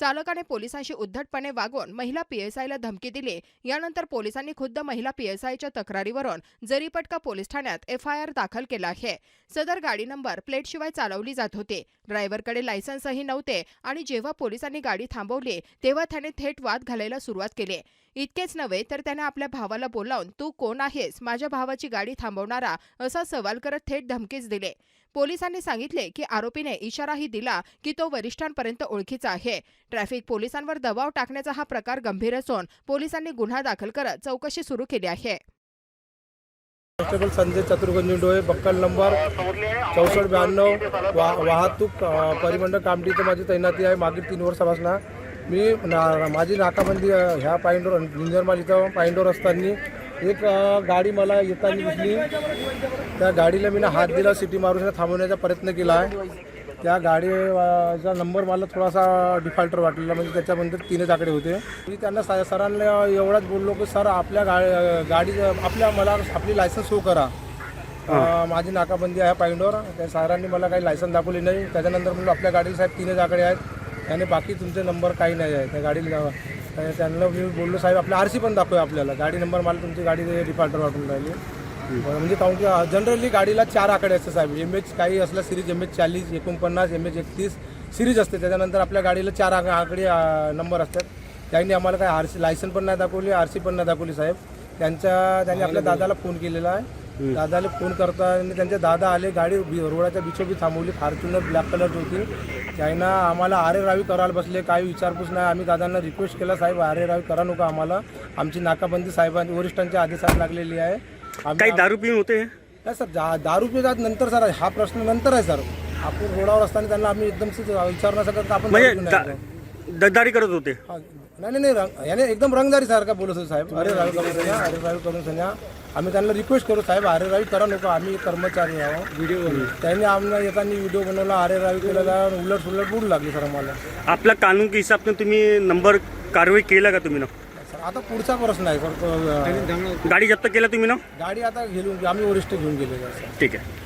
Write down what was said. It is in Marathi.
चालकाने पोलिसांशी उद्धटपणे वागून महिला पीएसआयला धमकी दिली. यानंतर पोलिसांनी खुद्द महिला पीएसआयच्या तक्रारीवरून जरीपटका पोलीस ठाण्यात एफआयआर दाखल केला आहे. सदर गाडी नंबर प्लेटशिवाय चालवली जात होती. ड्रायव्हरकडे लायसन्सही नव्हते आणि जेव्हा पोलिसांनी गाडी थांबवली तेव्हा त्याने थेट वाद घालायला सुरुवात केली. इतकेच नव्हे तर त्याने आपल्या भावाला बोलावून तू कोण आहेस? माझ्या भावाची गाडी थांबवणारा. असा सवाल करत थेट धमकीच दिले. पोलिसांनी सांगितले की आरोपीने इशाराही दिला की तो वरिष्ठांपर्यंत ओळखीचा आहे. ट्रॅफिक पोलिसांवर दबाव टाकण्याचा हा प्रकार गंभीर असून पोलिसांनी गुन्हा दाखल करत चौकशी सुरू केली आहे. कॉन्स्टेबल संजय चतुर्गंजी डोळे बक्कल नंबर चौसष्ट ब्याण्णव वा वाहतूक परिमंडळ कामटीचं माझी तैनाती आहे. मागील तीन वर्षापासून मी ना माझी नाकाबंदी ह्या पाईंडोर जिंजरमाल इथं पाईंडोर असताना एक गाडी मला येताना दिसली. त्या गाडीला मी हात दिला सिटी मारून थांबवण्याचा प्रयत्न केला. आहे त्या गाडीचा नंबर मला थोडासा डिफॉल्टर वाटलेला म्हणजे त्याच्याबद्दल तीनच आकडे होते. मी त्यांना सा- सरांना एवढाच बोललो की सर आपल्या गा गाडी आपल्या मला आपली लायसन्स शो करा. माझी नाकाबंदी आहे पाईंडवर त्या सरांनी मला काही लायसन्स दाखवली नाही. त्याच्यानंतर म्हणलं आपल्या गाडीला साहेब तीनच आकडे आहेत. आणि बाकी तुमचे नंबर काही नाही आहे. त्या गाडीला त्या- त्यांना मी बोललो साहेब आपला आर सी पण दाखवूया आपल्याला. गाडी नंबर मला तुमची गाडी डिफॉल्टर वाटून राहिली. म्हणजे काउंट की जनरली गाडीला चार आकडे असते साहेब. एम एच काही असलं सिरीज एम एच चाळीस एकोणपन्नास एम एच एकतीस सिरीज असते. त्याच्यानंतर आपल्या गाडीला चार आक- आकडे नंबर असतात. त्यांनी आम्हाला काय आर सी लायसन पण नाही दाखवली आर सी पण नाही दाखवली साहेब. त्यांच्या त्यांनी आपल्या दादाला फोन केलेला आहे. दादाला फोन करताना त्यांचे दादा आले गाडी बी- रोडाच्या बिचोबी थांबवली फॉर्च्युनर ब्लॅक कलरची होती. त्यांना आम्हाला आरे रावी करायला बसले काही विचारपूस नाही. आम्ही दादांना रिक्वेस्ट केला साहेब आरे रावी करा नका आम्हाला. आमची नाकाबंदी साहेबांनी वरिष्ठांच्या आदेशात लागलेली आहे. आम्ही- काही दारू पिऊन होते? नाही सर दा दारू पितात नंतर सर हा प्रश्न नंतर आहे सर. आपण रोडावर असताना त्यांना आम्ही एकदम विचार नाही शकत का आपण म्हणजे दारू दा-. दद्दारी करत होते. हा, नाही नाही, नाही रंग याने एकदम रंगदारी सारखा बोलत होतो साहेब. अरे रावी करून सन्या अरे रावी करून सन्या. आम्ही त्यांना रिक्वेस्ट करू साहेब अरे रावी करा नको आम्ही कर्मचारी आहोत व्हिडिओ त्यांनी आम्हाला येताना व्हिडिओ बनवला अरे रावी केलेला उलट सुलट बुडू लागली सर आम्हाला. आपला कानून के हिसाब से तुम्ही नंबर कारवाई केला का तुम्ही ना? सर आता पुढचा प्रश्न आहे सर गाडी जप्त केला तुम्ही ना? गाडी आता घेऊन आम्ही वरिष्ठ घेऊन गेलेलो आहे सर. ठीक आहे.